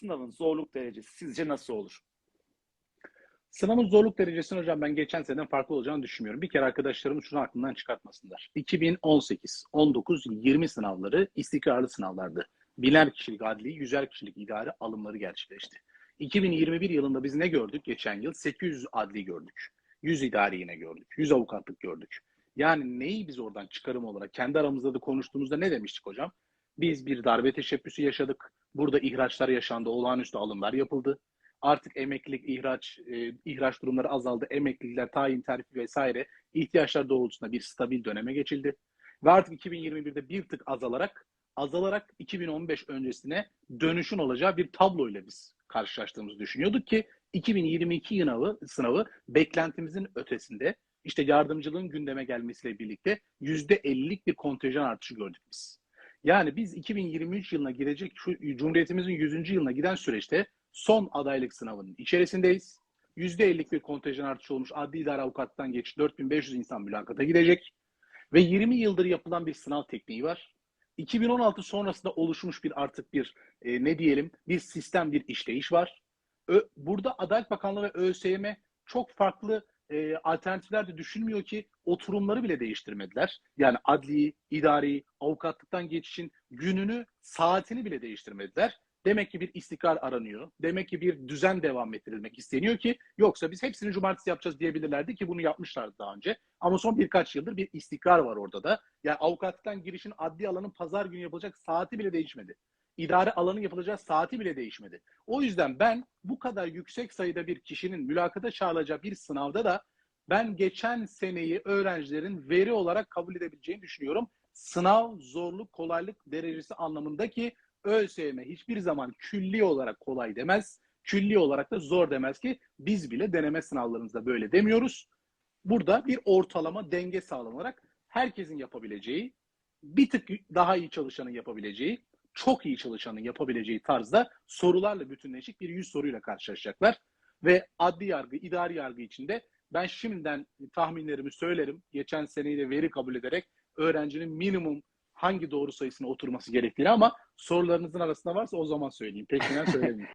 sınavın zorluk derecesi sizce nasıl olur? Sınavın zorluk derecesini hocam ben geçen seneden farklı olacağını düşünmüyorum. Bir kere arkadaşlarımız şunu aklından çıkartmasınlar. 2018, 19, 20 sınavları istikrarlı sınavlardı. Biner kişilik adli, yüzer kişilik idare alımları gerçekleşti. 2021 yılında biz ne gördük? Geçen yıl 800 adli gördük. 100 idari yine gördük. 100 avukatlık gördük. Yani neyi biz oradan çıkarım olarak kendi aramızda da konuştuğumuzda ne demiştik hocam? Biz bir darbe teşebbüsü yaşadık. Burada ihraçlar yaşandı, olağanüstü alımlar yapıldı. Artık emeklilik, ihraç, e, ihraç durumları azaldı. Emeklilikler, tayin, terfi vesaire ihtiyaçlar doğrultusunda bir stabil döneme geçildi. Ve artık 2021'de bir tık azalarak azalarak 2015 öncesine dönüşün olacağı bir tabloyla biz karşılaştığımızı düşünüyorduk ki 2022 sınavı, sınavı beklentimizin ötesinde işte yardımcılığın gündeme gelmesiyle birlikte %50'lik bir kontenjan artışı gördük biz. Yani biz 2023 yılına girecek şu Cumhuriyetimizin 100. yılına giden süreçte son adaylık sınavının içerisindeyiz. %50'lik bir kontenjan artışı olmuş adli idare avukattan geç 4500 insan mülakata gidecek. Ve 20 yıldır yapılan bir sınav tekniği var. 2016 sonrasında oluşmuş bir artık bir e, ne diyelim bir sistem bir işleyiş var. Ö, burada Adalet Bakanlığı ve ÖSYM çok farklı e, alternatifler de düşünmüyor ki oturumları bile değiştirmediler. Yani adli, idari, avukatlıktan geçişin gününü, saatini bile değiştirmediler. Demek ki bir istikrar aranıyor. Demek ki bir düzen devam ettirilmek isteniyor ki yoksa biz hepsini cumartesi yapacağız diyebilirlerdi ki bunu yapmışlardı daha önce. Ama son birkaç yıldır bir istikrar var orada da. Yani avukatlıktan girişin adli alanın pazar günü yapılacak saati bile değişmedi. İdare alanın yapılacağı saati bile değişmedi. O yüzden ben bu kadar yüksek sayıda bir kişinin mülakata çağrılacağı bir sınavda da ben geçen seneyi öğrencilerin veri olarak kabul edebileceğini düşünüyorum. Sınav zorluk kolaylık derecesi anlamındaki ÖSYM hiçbir zaman külli olarak kolay demez. Külli olarak da zor demez ki biz bile deneme sınavlarımızda böyle demiyoruz. Burada bir ortalama denge sağlanarak herkesin yapabileceği, bir tık daha iyi çalışanın yapabileceği, çok iyi çalışanın yapabileceği tarzda sorularla bütünleşik bir yüz soruyla karşılaşacaklar. Ve adli yargı, idari yargı içinde ben şimdiden tahminlerimi söylerim. Geçen seneyi de veri kabul ederek öğrencinin minimum hangi doğru sayısına oturması gerektiğini ama sorularınızın arasında varsa o zaman söyleyeyim. Peşinden söylemeyeyim.